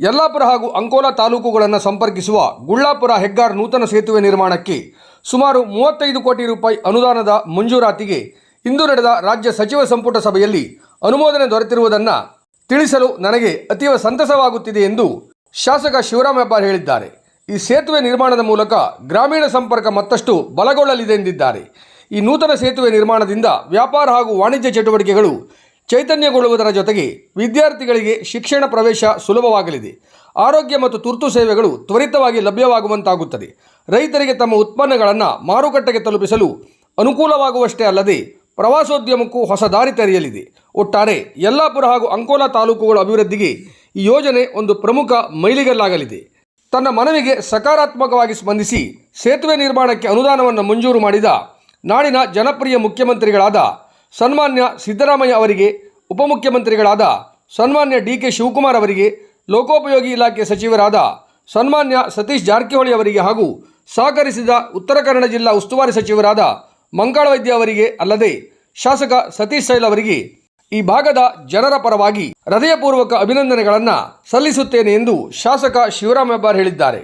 ಯಲ್ಲಾಪುರ ಹಾಗೂ ಅಂಕೋಲಾ ತಾಲೂಕುಗಳನ್ನು ಸಂಪರ್ಕಿಸುವ ಗುಳ್ಳಾಪುರ ಹೆಗ್ಗಾರ್ ನೂತನ ಸೇತುವೆ ನಿರ್ಮಾಣಕ್ಕೆ ಸುಮಾರು ಮೂವತ್ತೈದು ಕೋಟಿ ರೂಪಾಯಿ ಅನುದಾನದ ಮಂಜೂರಾತಿಗೆ ಇಂದು ನಡೆದ ರಾಜ್ಯ ಸಚಿವ ಸಂಪುಟ ಸಭೆಯಲ್ಲಿ ಅನುಮೋದನೆ ದೊರೆತಿರುವುದನ್ನು ತಿಳಿಸಲು ನನಗೆ ಅತೀವ ಸಂತಸವಾಗುತ್ತಿದೆ ಎಂದು ಶಾಸಕ ಶಿವರಾಮ ಹೆಬ್ಬಾರ್ ಹೇಳಿದ್ದಾರೆ. ಈ ಸೇತುವೆ ನಿರ್ಮಾಣದ ಮೂಲಕ ಗ್ರಾಮೀಣ ಸಂಪರ್ಕ ಮತ್ತಷ್ಟು ಬಲಗೊಳ್ಳಲಿದೆ ಎಂದಿದ್ದಾರೆ. ಈ ನೂತನ ಸೇತುವೆ ನಿರ್ಮಾಣದಿಂದ ವ್ಯಾಪಾರ ಹಾಗೂ ವಾಣಿಜ್ಯ ಚಟುವಟಿಕೆಗಳು ಚೈತನ್ಯಗೊಳ್ಳುವುದರ ಜೊತೆಗೆ ವಿದ್ಯಾರ್ಥಿಗಳಿಗೆ ಶಿಕ್ಷಣ ಪ್ರವೇಶ ಸುಲಭವಾಗಲಿದೆ. ಆರೋಗ್ಯ ಮತ್ತು ತುರ್ತು ಸೇವೆಗಳು ತ್ವರಿತವಾಗಿ ಲಭ್ಯವಾಗುವಂತಾಗುತ್ತದೆ. ರೈತರಿಗೆ ತಮ್ಮ ಉತ್ಪನ್ನಗಳನ್ನು ಮಾರುಕಟ್ಟೆಗೆ ತಲುಪಿಸಲು ಅನುಕೂಲವಾಗುವಷ್ಟೇ ಅಲ್ಲದೆ ಪ್ರವಾಸೋದ್ಯಮಕ್ಕೂ ಹೊಸ ದಾರಿ ತೆರೆಯಲಿದೆ. ಒಟ್ಟಾರೆ ಯಲ್ಲಾಪುರ ಹಾಗೂ ಅಂಕೋಲಾ ತಾಲೂಕುಗಳ ಅಭಿವೃದ್ಧಿಗೆ ಈ ಯೋಜನೆ ಒಂದು ಪ್ರಮುಖ ಮೈಲಿಗಲ್ಲಾಗಲಿದೆ. ತನ್ನ ಮನವಿಗೆ ಸಕಾರಾತ್ಮಕವಾಗಿ ಸ್ಪಂದಿಸಿ ಸೇತುವೆ ನಿರ್ಮಾಣಕ್ಕೆ ಅನುದಾನವನ್ನು ಮಂಜೂರು ಮಾಡಿದ ನಾಡಿನ ಜನಪ್ರಿಯ ಮುಖ್ಯಮಂತ್ರಿಗಳಾದ ಸನ್ಮಾನ್ಯ ಸಿದ್ದರಾಮಯ್ಯ ಅವರಿಗೆ ಉಪಮುಖ್ಯಮಂತ್ರಿಗಳಾದ ಸನ್ಮಾನ್ಯ ಡಿ ಕೆ ಶಿವಕುಮಾರ್ ಅವರಿಗೆ ಲೋಕೋಪಯೋಗಿ ಇಲಾಖೆ ಸಚಿವರಾದ ಸನ್ಮಾನ್ಯ ಸತೀಶ್ ಜಾರಕಿಹೊಳಿ ಅವರಿಗೆ ಹಾಗೂ ಸಹಕರಿಸಿದ ಉತ್ತರ ಕನ್ನಡ ಜಿಲ್ಲಾ ಉಸ್ತುವಾರಿ ಸಚಿವರಾದ ಮಂಗಳ ವೈದ್ಯ ಅವರಿಗೆ ಅಲ್ಲದೆ ಶಾಸಕ ಸತೀಶ್ ಸೈಲ್ ಅವರಿಗೆ ಈ ಭಾಗದ ಜನರ ಪರವಾಗಿ ಹೃದಯಪೂರ್ವಕ ಅಭಿನಂದನೆಗಳನ್ನು ಸಲ್ಲಿಸುತ್ತೇನೆ ಎಂದು ಶಾಸಕ ಶಿವರಾಮ್ ಹೆಬ್ಬಾರ್ ಹೇಳಿದ್ದಾರೆ.